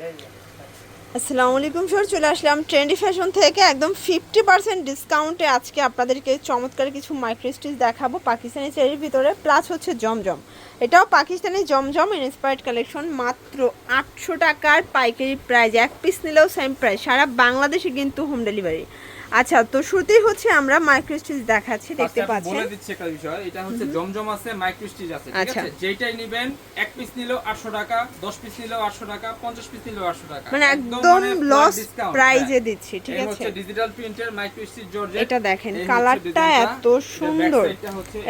আসসালামু আলাইকুম স্যার চলে আসলাম ট্রেন্ডি ফ্যাশন থেকে। একদম ফিফটি পার্সেন্ট ডিসকাউন্টে আজকে আপনাদেরকে চমৎকার কিছু মাইক্রোস্টিচ দেখাবো পাকিস্তানি চেরির ভিতরে প্লাস হচ্ছে জমজম। এটাও পাকিস্তানি জমজম ইন্সপায়ার্ড কালেকশন মাত্র আটশো টাকার পাইকারি প্রাইস এক পিস নিলেও সেম প্রাইস সারা বাংলাদেশে কিন্তু হোম ডেলিভারি আচ্ছা তো শুরুতেই হচ্ছে আমরা মাইক্রোস্টিচ দেখাচ্ছি দেখতে পাচ্ছেন। বলে দিচ্ছি একটা বিষয় এটা হচ্ছে জমজম আছে মাইক্রো স্টিচ আছে ঠিক আচ্ছা। আছে? যেটাই নেবেন এক পিস নিলেও 800 টাকা 10 পিস নিলেও 800 টাকা 50 পিস নিলেও 800 টাকা। মানে একদম মানে লস প্রাইজে হ্যাঁ। দিচ্ছি ঠিক আছে? হচ্ছে ডিজিটাল প্রিন্টের মাইক্রো স্টিচ জর্জেট এটা দেখেন কালারটা এত সুন্দর।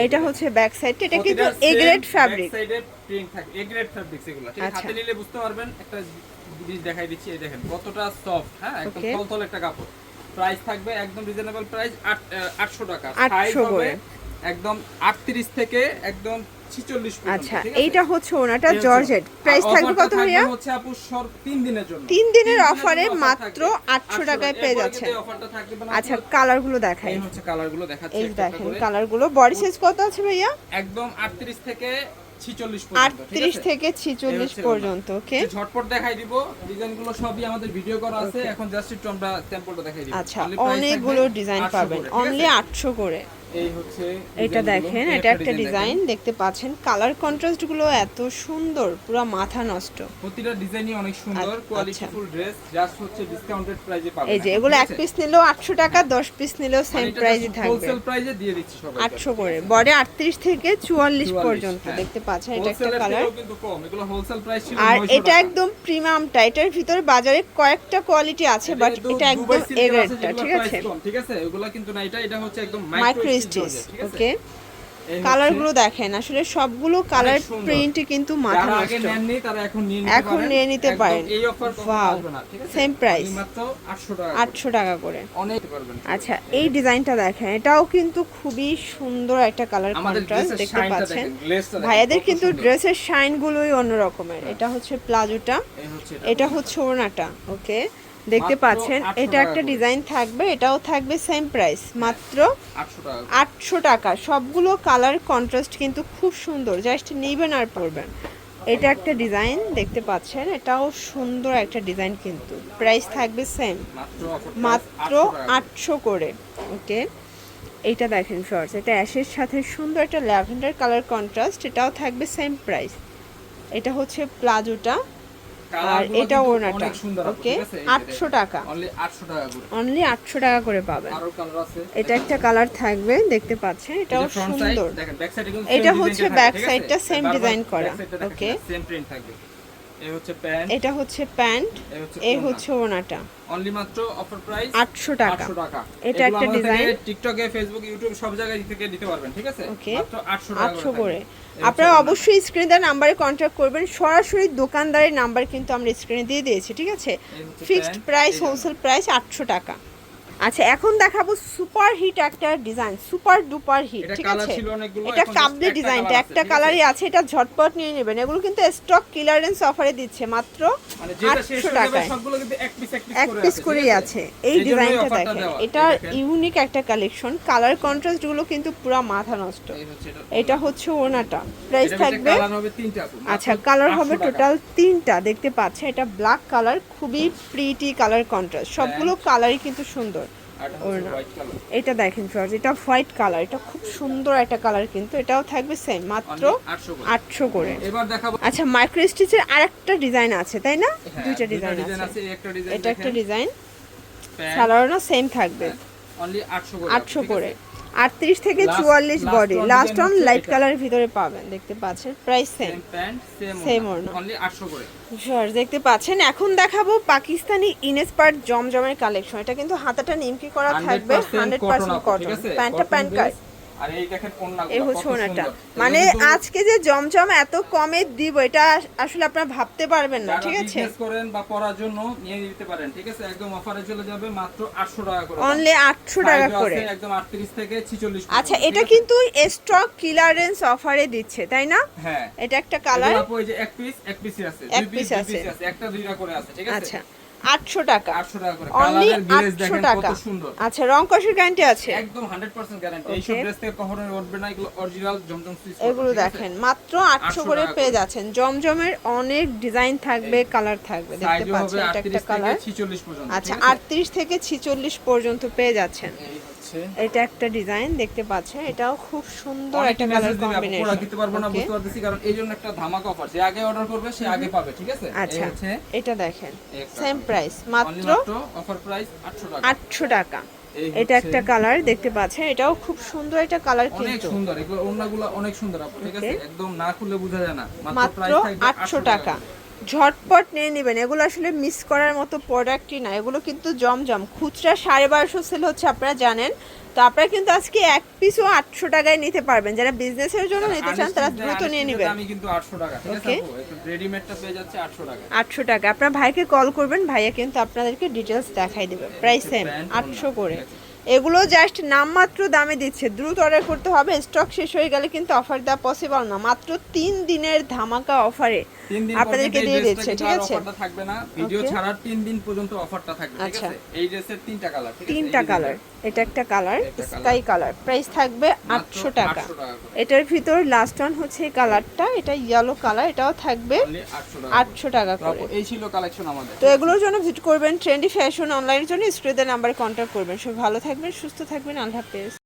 এটা হচ্ছে ব্যাক সাইডটা এটা কিন্তু এ গ্রেড ফ্যাব্রিক এ print থাকে এ গ্রেড আছে? আচ্ছা। হাতে নিলে বুঝতে পারবেন একটা জিনিস দেখাই দিচ্ছি এই দেখেন কতটা সফট হ্যাঁ? একদম তলতল একটা কাপড়। প্রাইস থাকবে একদম রিজনেবল প্রাইস 800 টাকা। 800 সাইজ হবে করে। একদম 38 থেকে একদম 46 আচ্ছা এইটা হচ্ছে ওনাটা জর্জেট প্রাইস থাকবে কত ভাইয়া? হচ্ছে আপু সর 3 দিনের জন্য। অফারে মাত্র থাকবে। 800 টাকায় পেয়ে এরপরে যাচ্ছেন। কিন্তু এই offerটা থাকবে না আচ্ছা কালারগুলো দেখাই। এই হচ্ছে কালারগুলো দেখাচ্ছি এই দেখেন কালারগুলো বডি সাইজ কত আছে ভাইয়া? একদম 38 থেকে 46 পর্যন্ত ঠিক 38 আছে? থেকে এই 46 পর্যন্ত ওকে? ঝটপট দেখাই দিব ডিজাইনগুলো সবই আমাদের ভিডিও করা আছে। এখন জাস্ট একটু আমরা স্যাম্পলটা দেখাই দিব। আচ্ছা অনেকগুলো ডিজাইন পাবেন অনলি 800 করে। এটা দেখেন এটা একটা ডিজাইন দেখতে পাচ্ছেন। কালার কন্ট্রাস্টগুলো এত সুন্দর পুরো মাথা নষ্ট। প্রতিটা ডিজাইনই অনেক সুন্দর। কোয়ালিটিফুল ড্রেস জাস্ট হচ্ছে ডিসকাউন্টেড প্রাইসে পাবেন। এই যে এগুলো এক পিস নিলেও 800 টাকা 10 পিস নিলেও সেম প্রাইসই থাকবে। হোলসেল প্রাইসে দিয়ে দিচ্ছি সবাই 800 করে। বডি 38 থেকে 44 পর্যন্ত হ্যাঁ। দেখতে পাচ্ছেন এটা একটা কালার কিন্তু কম এগুলো হোলসেল প্রাইস ছিল আর এটা একদম প্রিমিয়ামটা এটার ভিতরে বাজারে কয়েকটা কোয়ালিটি আছে বাট এটা একদম এ ঠিক আছে? ঠিক আছে? ওগুলা কিন্তু না এটা এটা হচ্ছে একদম মাইক্রো স্টিচ ওকে কালারগুলো দেখেন আসলে সবগুলো কালার। প্রিন্ট কিন্তু মাথা নষ্ট। এখন নিয়ে নিতে এখন পারেন। নিয়ে নিতে একদম পারেন। এই অফার Wow. না ঠিক আছে? Same price. আপনি মাত্র 800 টাকা 800 টাকা করে। আচ্ছা এই ডিজাইনটা দেখেন এটাও কিন্তু খুবই সুন্দর একটা কালার কন্ট্রাস্ট দেখতে পাচ্ছেন। ভাইয়াদের কিন্তু ড্রেসের শাইন গুলোই অন্য রকমের এটা হচ্ছে প্লাজোটা এটা। হচ্ছে ওড়নাটা ওকে দেখতে পাচ্ছেন এটা একটা ডিজাইন থাকবে এটাও থাকবে সেম প্রাইস মাত্র আটশো টাকা সবগুলো কালার কন্ট্রাস্ট কিন্তু খুব সুন্দর জাস্ট নেবেন আর পরবেন। এটা একটা ডিজাইন দেখতে পাচ্ছেন এটাও সুন্দর একটা ডিজাইন কিন্তু। প্রাইস থাকবে সেম মাত্র offer price মাত্র 800 টাকা। আটশো করে। ওকে এইটা দেখেন শর্টস এটা অ্যাশের সাথে সুন্দর একটা ল্যাভেন্ডার কালার কন্ট্রাস্ট এটাও থাকবে সেম প্রাইস এটা হচ্ছে প্লাজোটা। আর এটা ওড়নাটা ওকে? আটশো টাকা। Only 800 টাকা করে। অনলি আটশো টাকা করে পাবেন। এটা একটা কালার থাকবে দেখতে পাচ্ছেন? এটাও এটা সুন্দর। এটা হচ্ছে ব্যাক সাইডটা সেম design করা, ওকে সেম টা দেখেন, okay? same print থাকবে। এই হচ্ছে প্যান্ট। এটা হচ্ছে প্যান্ট এই হচ্ছে ওনাটা অনলি মাত্র অফার প্রাইস আটশো টাকা। 800 টাকা। এটা একটা ডিজাইন টিকটকে ফেসবুক ইউটিউব সব জায়গায় থেকে দিতে পারবেন ঠিক আছে? মাত্র 800 টাকা আটশো থাকবে। করে। আপনারা অবশ্যই স্ক্রিনে দেওয়া নাম্বারে কন্ট্যাক্ট করবেন। সরাসরি দোকানদারের নাম্বার কিন্তু আমরা স্ক্রিনে দিয়ে দিয়েছি ঠিক আছে? ফিক্সড প্রাইস হোলসেল প্রাইস আটশো টাকা। আচ্ছা এখন দেখাবো সুপার হিট একটা ডিজাইন সুপার ডুপার হিট ঠিক আছে? এটা কাবলি একটা ডিজাইনটা একটা কালারই আছে? এটা ঝটপট নিয়ে নেবেন। এগুলো কিন্তু স্টক ক্লিয়ারেন্স অফারে দিচ্ছে মাত্র মানে আটশো টাকায়। সবগুলো কিন্তু এক পিস এক পিস করে আছে, করেই আছে? এই ডিজাইনটা দেখেন এটা ইউনিক একটা কালেকশন কালার কন্ট্রাস্টগুলো কিন্তু পুরো মাথা নষ্ট। এটা। হচ্ছে ওনাটা প্রাইস থাকবে colour হবে তিনটা আচ্ছা কালার হবে টোটাল তিনটা দেখতে পাচ্ছে এটা ব্ল্যাক কালার খুবই প্রিটি কালার কন্ট্রাস্ট সবগুলো কালারই কিন্তু সুন্দর। ওড়না। এটা দেখেন ফ্রেন্ডস এটা হোয়াইট কালার। এটা খুব সুন্দর একটা কালার কিন্তু এটাও থাকবে সেম মাত্র Only 800 করে। আটশো করে। আচ্ছা মাইক্রো স্টিচের আরেকটা ডিজাইন আছে তাই না? হ্যাঁ, দুইটা ডিজাইন আছে। এই একটা ডিজাইন এটা একটা ডিজাইন সালোয়ারও সেম থাকবে। অনলি 800 করে। আটশো করে? আটত্রিশ থেকে চুয়াল্লিশ বডি লাস্ট অন লাইট কালারের ভিতরে পাবেন দেখতে পাচ্ছেন। প্রাইস সেম প্যান্ট সেম ওড়না। 800 করে। শিওর দেখতে পাচ্ছেন। এখন দেখাবো পাকিস্তানি ইনস্পার্ট জমজমের কালেকশন এটা কিন্তু হাতাটা নিমকি করা থাকবে। 100% হান্ড্রেড পার্সেন্ট কটন ঠিক আছে? প্যান্টটা প্যান্ট কাট আর এই দেখেন এই হচ্ছে ওনাটা মানে আজকে যে জমজম এত কমে দিব এটা আসলে আপনারা ভাবতে পারবেন না ঠিক আছে? করেন বা পড়ার জন্য নিয়ে নিতে পারেন ঠিক আছে? একদম অফারে চলে যাবে মাত্র 800 টাকা করে। অনলি আটশো টাকা করে। একদম 38 থেকে 46 আচ্ছা এটা কিন্তু স্টক ক্লিয়ারেন্স অফারে দিচ্ছে তাই না? হ্যাঁ। এটা একটা কালার আপু এই যে এক পিস এক পিসই আছে দুই। পিস আছে একটা দুইটা করে আছে ঠিক আছে? আচ্ছা। আটশো টাকা। অনলি আটশো টাকা। আচ্ছা রং কষের গ্যারান্টি আছে? একদম 100% গ্যারান্টি Okay. এইসব ড্রেস থেকে কখনো উঠবে না এগুলো অরিজিনাল জমজম এগুলো দেখেন মাত্র আটশো 800 করে পেয়ে যাচ্ছেন। জমজমের অনেক ডিজাইন থাকবে কালার থাকবে দেখতে পাচ্ছেন এটা একটা কালার 46 পর্যন্ত আচ্ছা? আটত্রিশ থেকে ছিচল্লিশ পর্যন্ত পেয়ে যাচ্ছেন। হচ্ছে এটা একটা ডিজাইন দেখতে পাচ্ছেন? এটাও খুব সুন্দর একটা কালার কম্বিনেশন প্রোডাক্ট দিতে পারব না বুঝতে পারতেছি কারণ এই জন্য একটা ধামাকা অফার যে আগে অর্ডার করবে সে আগে পাবে ঠিক আছে? এই আচ্ছা হচ্ছে এটা দেখেন সেম প্রাইস মাত্র অফার প্রাইস 800 টাকা। আটশো টাকা। এটা একটা কালার দেখতে পাচ্ছেন? এটাও খুব সুন্দর একটা কালার কিন্তু। অনেক সুন্দর এগুলো ওড়নাগুলো অনেক সুন্দর আপু ঠিক আছে? একদম না খুললে বোঝা যায় না। মাত্র মাত্র প্রাইস থাকবে আটশো টাকা ঝটপট নিয়ে নেবেন। এগুলো আসলে মিস করার মতো প্রোডাক্টই না। এগুলো কিন্তু জমজম। খুচরা সাড়ে বারোশো সেল হচ্ছে আপনারা জানেন। তো আপনারা কিন্তু আজকে এক পিসও আটশো টাকায় নিতে পারবেন। যারা বিজনেসের জন্য নিতে চান তারা দ্রুত নিয়ে নেবেন। আমি কিন্তু 800 টাকা একটু রেডিমেডটা পেয়ে যাচ্ছে 800 টাকা। আটশো টাকা। আপনার ভাইকে কল করবেন ভাইয়া কিন্তু আপনাদেরকে ডিটেলস দেখাই দেবে। প্রাইস সেম আটশো করে। এগুলো জাস্ট নামমাত্র দামে দিচ্ছে। দ্রুত অর্ডার করতে হবে স্টক শেষ হয়ে গেলে কিন্তু অফার দেওয়া পসিবল না। মাত্র তিন দিনের ধামাকা অফারে আপনাদেরকে দিয়ে দিচ্ছে ঠিক আছে? অফারটা থাকবে না। ভিডিও. ছাড়ার তিন দিন পর্যন্ত অফারটা থাকবে ঠিক আচ্ছা। আছে? এই ড্রেসের তিনটা কালার তিনটা কালার এটা একটা কালার স্কাই কালার প্রাইস থাকবে আটশো টাকা। 800 টাকা করে। এটার ভিতর লাস্ট ওয়ান হচ্ছে এই কালারটা এটা ইয়েলো কালার এটাও থাকবে Only 800 টাকা আটশো টাকা তো করে। এই ছিল কালেকশন আমাদের। তো এগুলোর জন্য ভিজিট করবেন ট্রেন্ডি ফ্যাশন অনলাইনের জন্য স্ক্রিনের নাম্বারে কন্ট্যাক্ট করবেন। সব ভালো থাকবেন সুস্থ থাকবেন আল্লাহ হাফেজ।